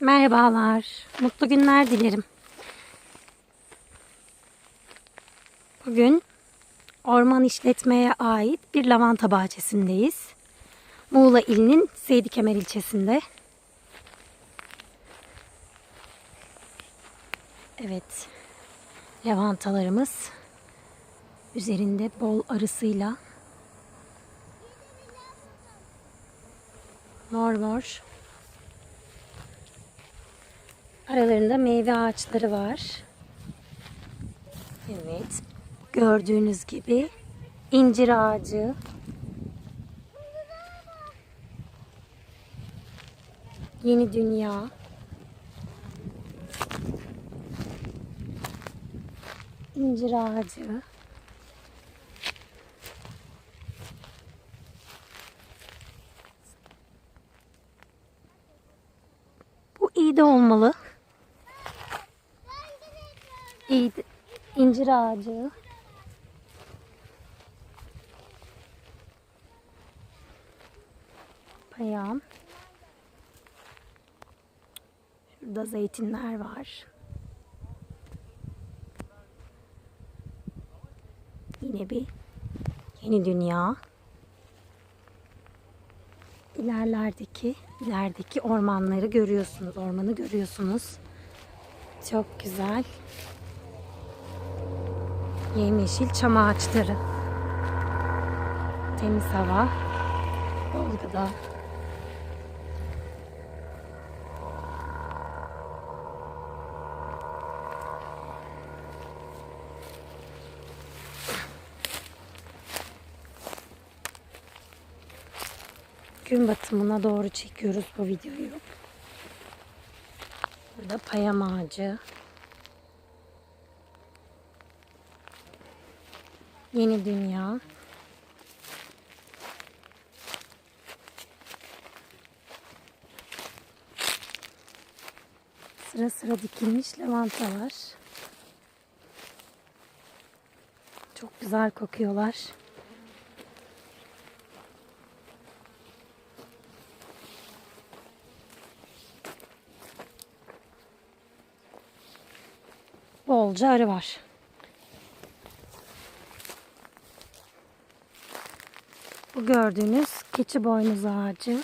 Merhabalar. Mutlu günler dilerim. Bugün orman işletmeye ait bir lavanta bahçesindeyiz. Muğla ilinin Seydi Kemer ilçesinde. Evet. Lavantalarımız üzerinde bol arısıyla mor mor Aralarında meyve ağaçları var. Evet. Gördüğünüz gibi incir ağacı. Yeni dünya. İncir ağacı. Bu iyi de olmalı. İyi de- incir ağacı. Payam. Şurada zeytinler var. Yine bir yeni dünya. İlerlerdeki, ilerideki ormanları görüyorsunuz, ormanı görüyorsunuz. Çok güzel. Yemyeşil çam ağaçları. Temiz hava. Bol gıda. Gün batımına doğru çekiyoruz bu videoyu. Burada payam ağacı. Yeni dünya. Sıra sıra dikilmiş lavantalar. Çok güzel kokuyorlar. Bolca arı var. Bu gördüğünüz keçi boynuz ağacı.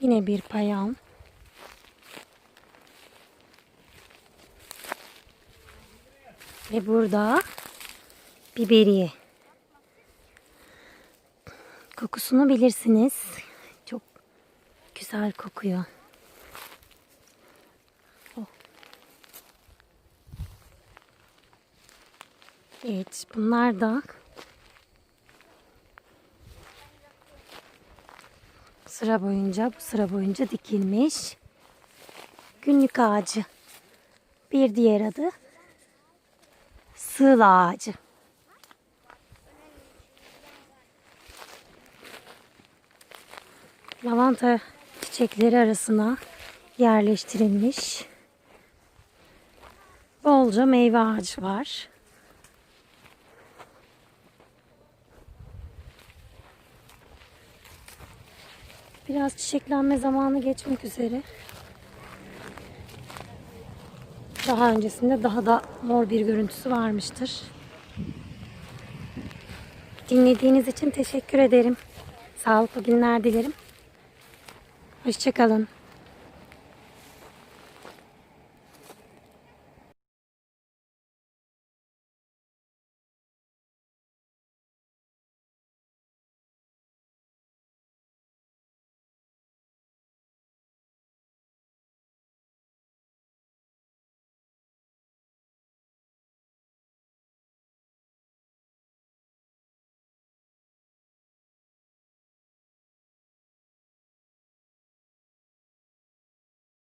Yine bir payam. Ve burada biberiye. Kokusunu bilirsiniz. Güzel kokuyor. Oh. Evet, bunlar da sıra boyunca, bu sıra boyunca dikilmiş günlük ağacı. Bir diğer adı sığla ağacı. lavanta çiçekleri arasına yerleştirilmiş bolca meyve ağacı var. Biraz çiçeklenme zamanı geçmek üzere. Daha öncesinde daha da mor bir görüntüsü varmıştır. Dinlediğiniz için teşekkür ederim. Sağlıklı günler dilerim. Hoşçakalın.